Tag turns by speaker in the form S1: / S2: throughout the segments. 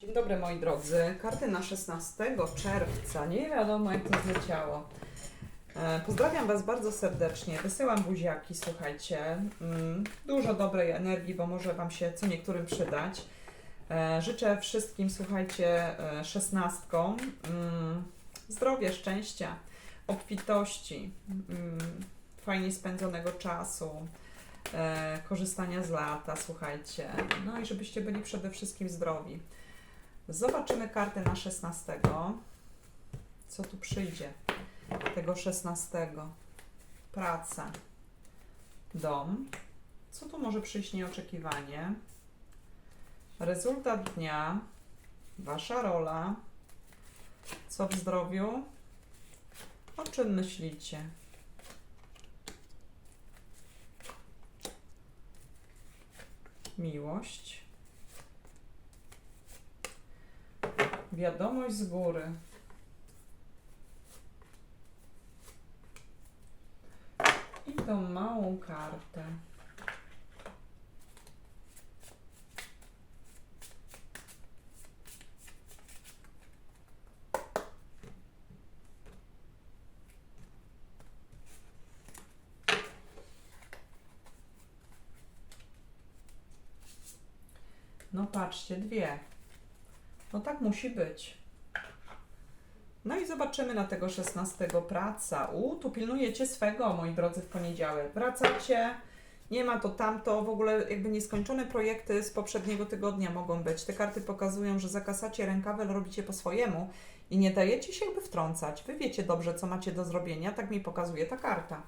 S1: Dzień dobry moi drodzy. Karty na 16 czerwca. Nie wiadomo jak to zleciało. E, Pozdrawiam Was bardzo serdecznie. Wysyłam buziaki, słuchajcie. Mm, Dużo dobrej energii, bo może Wam się co niektórym przydać. E, Życzę wszystkim, słuchajcie, e, szesnastkom mm, zdrowia, szczęścia, obfitości, mm, fajnie spędzonego czasu, korzystania z lata, słuchajcie. No i żebyście byli przede wszystkim zdrowi. Zobaczymy kartę na 16. Co tu przyjdzie? Tego 16. Praca. Dom. Co tu może przyjść nieoczekiwanie? Rezultat dnia. Wasza rola. Co w zdrowiu? O czym myślicie? Miłość. Wiadomość z góry. I tą małą kartę. No patrzcie, dwie. No tak musi być. No i zobaczymy na tego 16 praca. U, tu pilnujecie swego, moi drodzy, w poniedziałek. Wracacie, nie ma to tamto, w ogóle jakby nieskończone projekty z poprzedniego tygodnia mogą być. Te karty pokazują, że zakasacie rękawy, robicie po swojemu i nie dajecie się jakby wtrącać. Wy wiecie dobrze, co macie do zrobienia, tak mi pokazuje ta karta.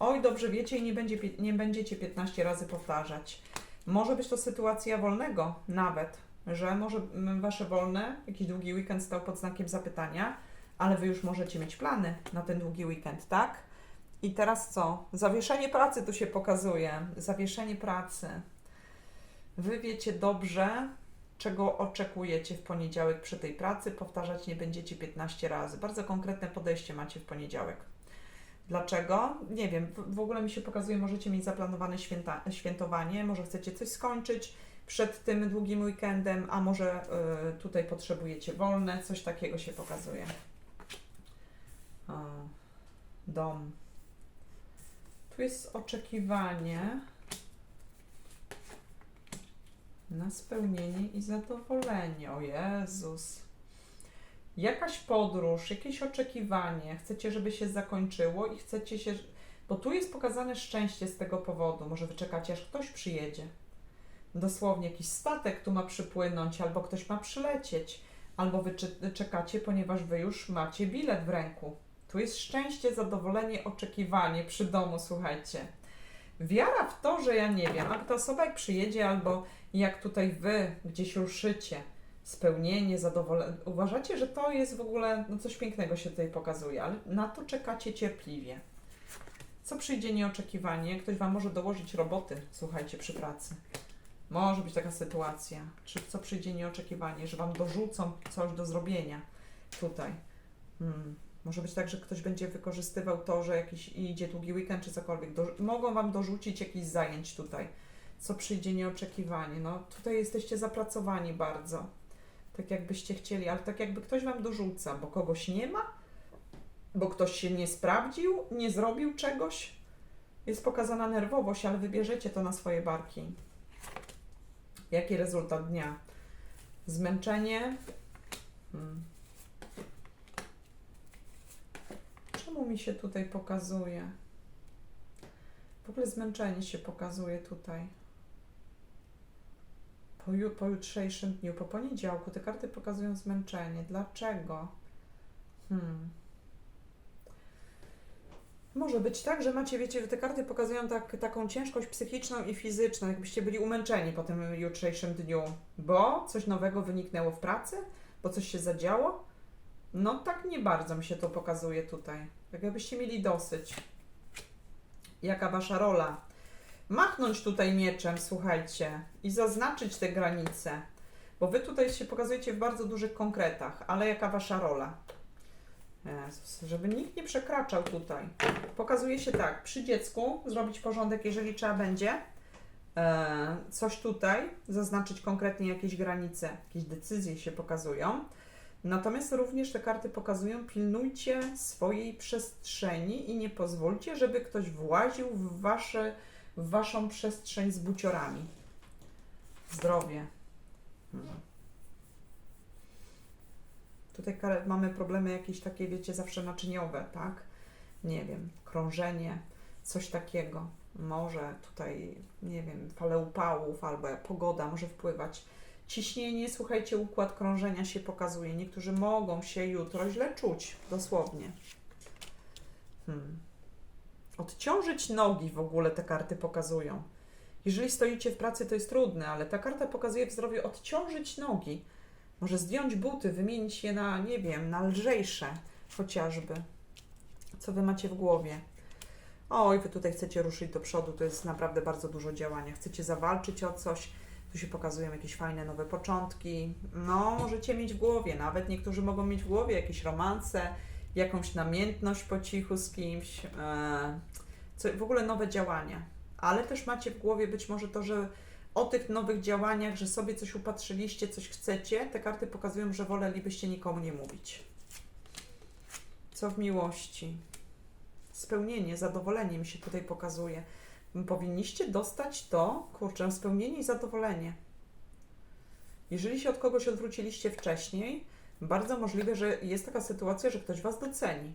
S1: Oj, dobrze wiecie i nie, będzie, nie będziecie 15 razy powtarzać. Może być to sytuacja wolnego nawet, że może wasze wolne, jakiś długi weekend stał pod znakiem zapytania, ale wy już możecie mieć plany na ten długi weekend, tak? I teraz co? Zawieszenie pracy tu się pokazuje. Zawieszenie pracy. Wy wiecie dobrze, czego oczekujecie w poniedziałek przy tej pracy. Powtarzać nie będziecie 15 razy. Bardzo konkretne podejście macie w poniedziałek. Dlaczego? Nie wiem. W ogóle mi się pokazuje, możecie mieć zaplanowane święta, świętowanie, może chcecie coś skończyć przed tym długim weekendem, a może y, tutaj potrzebujecie wolne, coś takiego się pokazuje. O, dom. Tu jest oczekiwanie na spełnienie i zadowolenie. O Jezus. Jakaś podróż, jakieś oczekiwanie. Chcecie, żeby się zakończyło i chcecie się. Bo tu jest pokazane szczęście z tego powodu. Może wy czekacie, aż ktoś przyjedzie. Dosłownie jakiś statek tu ma przypłynąć, albo ktoś ma przylecieć, albo wy cze- czekacie, ponieważ wy już macie bilet w ręku. Tu jest szczęście, zadowolenie, oczekiwanie przy domu, słuchajcie. Wiara w to, że ja nie wiem, a ta osoba jak przyjedzie, albo jak tutaj wy gdzieś ruszycie, spełnienie, zadowolenie. Uważacie, że to jest w ogóle, no coś pięknego się tutaj pokazuje, ale na to czekacie cierpliwie. Co przyjdzie nieoczekiwanie? Ktoś wam może dołożyć roboty, słuchajcie, przy pracy. Może być taka sytuacja. Czy co przyjdzie nieoczekiwanie, że wam dorzucą coś do zrobienia tutaj. Hmm. Może być tak, że ktoś będzie wykorzystywał to, że jakiś idzie długi weekend czy cokolwiek. Do, mogą wam dorzucić jakichś zajęć tutaj. Co przyjdzie nieoczekiwanie. No tutaj jesteście zapracowani bardzo. Tak jakbyście chcieli, ale tak jakby ktoś wam dorzuca, bo kogoś nie ma, bo ktoś się nie sprawdził, nie zrobił czegoś. Jest pokazana nerwowość, ale wybierzecie to na swoje barki. Jaki rezultat dnia? Zmęczenie. Hmm. Czemu mi się tutaj pokazuje? W ogóle zmęczenie się pokazuje tutaj. Po, ju- po jutrzejszym dniu, po poniedziałku, te karty pokazują zmęczenie. Dlaczego? Hmm. Może być tak, że macie, wiecie, te karty pokazują tak, taką ciężkość psychiczną i fizyczną, jakbyście byli umęczeni po tym jutrzejszym dniu, bo coś nowego wyniknęło w pracy, bo coś się zadziało. No tak nie bardzo mi się to pokazuje tutaj. Tak jakbyście mieli dosyć. Jaka wasza rola? Machnąć tutaj mieczem, słuchajcie, i zaznaczyć te granice, bo wy tutaj się pokazujecie w bardzo dużych konkretach, ale jaka wasza rola? Jezus, żeby nikt nie przekraczał tutaj. Pokazuje się tak, przy dziecku zrobić porządek, jeżeli trzeba będzie, e, coś tutaj, zaznaczyć konkretnie jakieś granice, jakieś decyzje się pokazują. Natomiast również te karty pokazują, pilnujcie swojej przestrzeni i nie pozwólcie, żeby ktoś właził w, wasze, w waszą przestrzeń z buciorami. Zdrowie. Hmm. Tutaj mamy problemy jakieś takie, wiecie, zawsze naczyniowe, tak? Nie wiem, krążenie, coś takiego. Może tutaj, nie wiem, fale upałów albo pogoda może wpływać. Ciśnienie, słuchajcie, układ krążenia się pokazuje. Niektórzy mogą się jutro źle czuć, dosłownie. Hmm. Odciążyć nogi w ogóle te karty pokazują. Jeżeli stoicie w pracy, to jest trudne, ale ta karta pokazuje w zdrowiu odciążyć nogi. Może zdjąć buty, wymienić je na, nie wiem, na lżejsze chociażby. Co wy macie w głowie? Oj, wy tutaj chcecie ruszyć do przodu, to jest naprawdę bardzo dużo działania. Chcecie zawalczyć o coś, tu się pokazują jakieś fajne nowe początki. No, możecie mieć w głowie, nawet niektórzy mogą mieć w głowie jakieś romanse, jakąś namiętność po cichu z kimś, e, co, w ogóle nowe działania. Ale też macie w głowie być może to, że o tych nowych działaniach, że sobie coś upatrzyliście, coś chcecie, te karty pokazują, że wolelibyście nikomu nie mówić. Co w miłości? Spełnienie, zadowolenie mi się tutaj pokazuje. Powinniście dostać to, kurczę, spełnienie i zadowolenie. Jeżeli się od kogoś odwróciliście wcześniej, bardzo możliwe, że jest taka sytuacja, że ktoś Was doceni.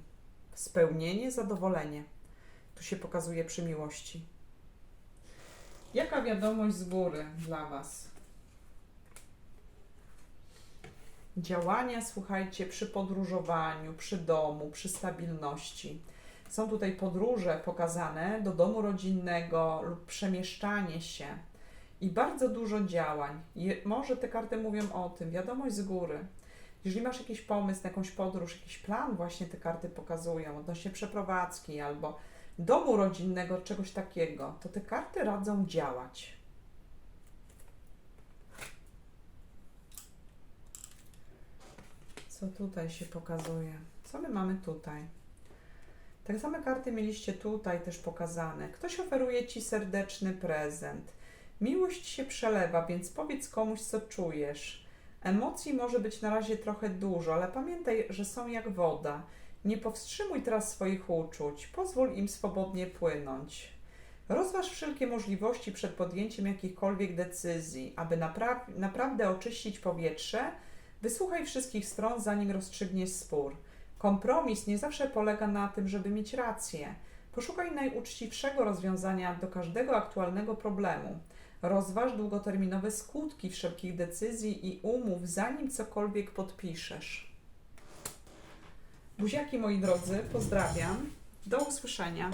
S1: Spełnienie, zadowolenie. Tu się pokazuje przy miłości. Jaka wiadomość z góry dla Was? Działania, słuchajcie, przy podróżowaniu, przy domu, przy stabilności. Są tutaj podróże pokazane do domu rodzinnego lub przemieszczanie się i bardzo dużo działań. Je, może te karty mówią o tym, wiadomość z góry. Jeżeli masz jakiś pomysł na jakąś podróż, jakiś plan, właśnie te karty pokazują odnośnie przeprowadzki albo domu rodzinnego, czegoś takiego, to te karty radzą działać. Co tutaj się pokazuje? Co my mamy tutaj? Tak same karty mieliście tutaj też pokazane. Ktoś oferuje Ci serdeczny prezent. Miłość się przelewa, więc powiedz komuś, co czujesz. Emocji może być na razie trochę dużo, ale pamiętaj, że są jak woda. Nie powstrzymuj teraz swoich uczuć, pozwól im swobodnie płynąć. Rozważ wszelkie możliwości przed podjęciem jakichkolwiek decyzji, aby napra- naprawdę oczyścić powietrze. Wysłuchaj wszystkich stron, zanim rozstrzygniesz spór. Kompromis nie zawsze polega na tym, żeby mieć rację. Poszukaj najuczciwszego rozwiązania do każdego aktualnego problemu. Rozważ długoterminowe skutki wszelkich decyzji i umów, zanim cokolwiek podpiszesz. Buziaki moi drodzy, pozdrawiam. Do usłyszenia.